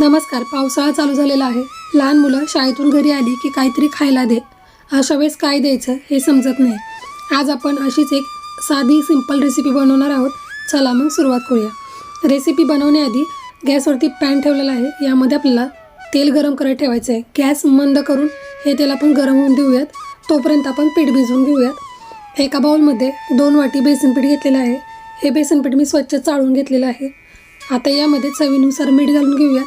नमस्कार पावसाळा चालू झालेला आहे. लहान मुलं शाळेतून घरी आली की काहीतरी खायला दे अशा वेळेस काय द्यायचं हे समजत नाही. आज आपण अशीच एक साधी सिंपल रेसिपी बनवणार आहोत. चला मग सुरुवात करूया. रेसिपी बनवण्याआधी गॅसवरती पॅन ठेवलेला आहे. यामध्ये आपल्याला तेल गरम करत ठेवायचं आहे. गॅस मंद करून हे तेल आपण गरम होऊन देऊयात. तोपर्यंत आपण पीठ भिजवून घेऊयात. एका बाउलमध्ये दोन वाटी बेसन पीठ घेतलेलं आहे. हे बेसन पीठ मी स्वच्छ चाळून घेतलेलं आहे. आता यामध्ये चवीनुसार मीठ घालून घेऊयात.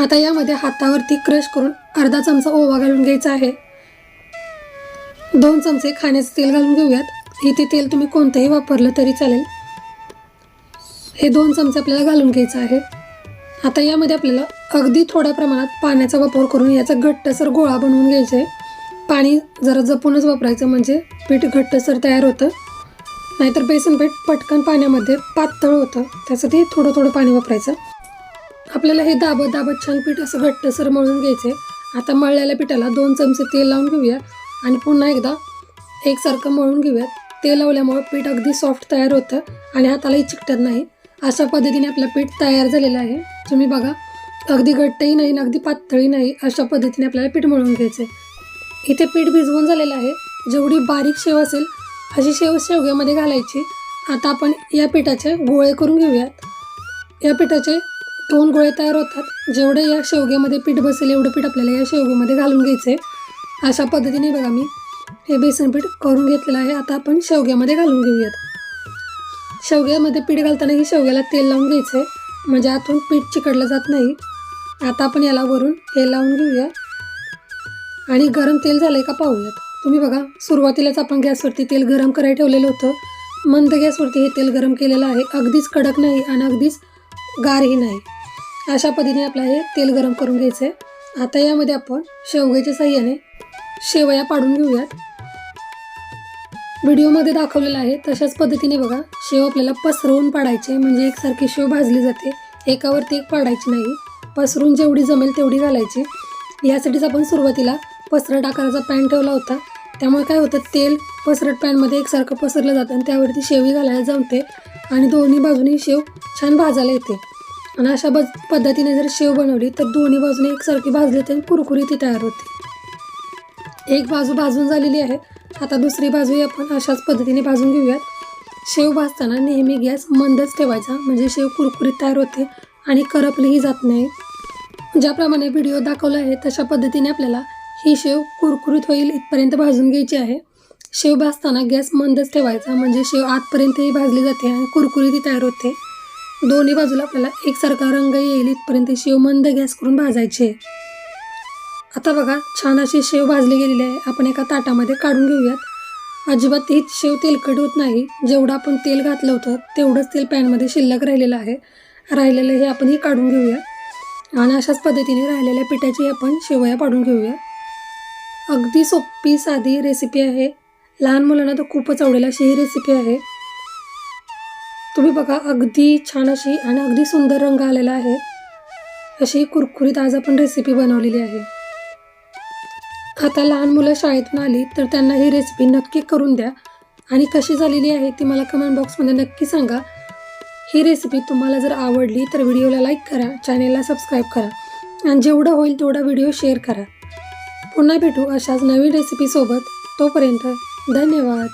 आता यामध्ये हातावरती क्रश करून अर्धा चमचा ओवा घालून घ्यायचा आहे. दोन चमचे खाण्याचं तेल घालून घेऊयात. इथे तेल तुम्ही कोणतंही वापरलं तरी चालेल. हे दोन चमचे आपल्याला घालून घ्यायचं आहे. आता यामध्ये आपल्याला अगदी थोड्या प्रमाणात पाण्याचा वापर करून याचा घट्टसर गोळा बनवून घ्यायचा आहे. पाणी जरा जपूनच वापरायचं म्हणजे पीठ घट्टसर तयार होतं. नाहीतर बेसन पीठ पटकन पाण्यामध्ये पातळ होतं. त्यासाठी थोडं थोडं पाणी वापरायचं. आपल्याला हे दाबत दाबत छान पीठ असं घट्टसर मळून घ्यायचे आता मळलेल्या पिठाला दोन चमचे तेल लावून घेऊया आणि पुन्हा एकदा एकसारखं मळून घेऊयात तेल लावल्यामुळं पीठ अगदी सॉफ्ट तयार होतं आणि हातालाही चिकटत नाही. अशा पद्धतीने आपलं पीठ तयार झालेलं आहे. तुम्ही बघा अगदी घट्टही नाही अगदी पातळही नाही अशा पद्धतीने आपल्याला पीठ मळून घ्यायचं आहे इथे पीठ भिजवून झालेलं आहे. जेवढी बारीक शेव असेल अशी शेव शेवग्यामध्ये घालायची. आता आपण या पिठाचे गोळे करून घेऊयात. या पिठाचे दोन गोळे तयार होतात. जेवढे या शेवग्यामध्ये पीठ बसेल एवढं पीठ आपल्याला या शेवग्यामध्ये घालून घ्यायचं आहे अशा पद्धतीने बघा मी हे बेसन पीठ करून घेतलेलं आहे. आता आपण शेवग्यामध्ये घालून घेऊयात. शेवग्यामध्ये पीठ घालताना ही शेवग्याला तेल लावून घ्यायचं आहे म्हणजे आतून पीठ चिकटलं जात नाही. आता आपण याला वरून हे लावून घेऊया. आणि गरम तेल झालं आहे का पाहूयात. तुम्ही बघा सुरुवातीलाच आपण गॅसवरती तेल गरम करायला ठेवलेलं होतं. मंद गॅसवरती हे तेल गरम केलेलं आहे. अगदीच कडक नाही आणि अगदीच गारही नाही. अशा पद्धतीने आपलं हे तेल गरम करून घ्यायचं आहे. आता यामध्ये आपण शेवग्याच्या साह्याने शेवया पाडून घेऊयात. व्हिडिओमध्ये दाखवलेलं आहे तशाच पद्धतीने बघा शेव आपल्याला पसरवून पाडायचे म्हणजे एकसारखी शेव भाजली जाते. एकावरती एक पाडायची नाही. पसरून जेवढी जमेल तेवढी घालायची. यासाठीच आपण सुरुवातीला पसरट आकाराचा पॅन ठेवला होता. त्यामुळे काय होतं तेल पसरट पॅनमध्ये एकसारखं पसरलं जातं आणि त्यावरती शेवी घालायला जमते आणि दोन्ही बाजूनी शेव छान भाजायला येते. आणि अशा बज पद्धतीने जर शेव बनवली तर दोन्ही बाजूने एकसारखी भाजली तर कुरकुरी ती तयार होते. एक बाजू भाजून झालेली आहे. आता दुसरी बाजूही आपण अशाच पद्धतीने भाजून घेऊयात. शेव भाजताना नेहमी गॅस मंदच ठेवायचा म्हणजे शेव कुरकुरीत तयार होते आणि करपलीही जात नाही. ज्याप्रमाणे व्हिडिओ दाखवला आहे तशा पद्धतीने आपल्याला ही शेव कुरकुरीत होईल इथपर्यंत भाजून घ्यायची आहे. शेव भाजताना गॅस मंदच ठेवायचा म्हणजे शेव आतपर्यंतही भाजली जाते आणि कुरकुरीतही तयार होते. दोन्ही बाजूला आपल्याला एकसारखा रंग येईल इथपर्यंत शेव मंद गॅस करून भाजायची आहे. आता बघा छान अशी शेव भाजली गेलेली आहे. आपण एका ताटामध्ये काढून घेऊयात. अजिबात ही शेव तेलकट होत नाही. जेवढं आपण तेल घातलं होतं तेवढंच तेल पॅनमध्ये शिल्लक राहिलेलं आहे. राहिलेलं हे आपण ही काढून घेऊया. आणि अशाच पद्धतीने राहिलेल्या पिठाची आपण शेवया पाडून घेऊया. अगदी सोपी साधी रेसिपी आहे. लहान मुलांना तर खूपच आवडेल अशी ही रेसिपी आहे. तुम्ही बघा अगदी छान अशी आणि अगदी सुंदर रंग आलेला आहे. अशी कुरकुरीत आज आपण रेसिपी बनवलेली आहे. आता लहान मुलं शाळेतून आली तर त्यांना ही रेसिपी नक्की करून द्या. आणि कशी झालेली आहे ती मला कमेंट बॉक्समध्ये नक्की सांगा. ही रेसिपी तुम्हाला जर आवडली तर व्हिडिओला लाईक करा चॅनेलला सबस्क्राईब करा. आणि जेवढं होईल तेवढा व्हिडिओ शेअर करा. पुन्हा भेटू अशाच नवीन रेसिपीसोबत तोपर्यंत धन्यवाद.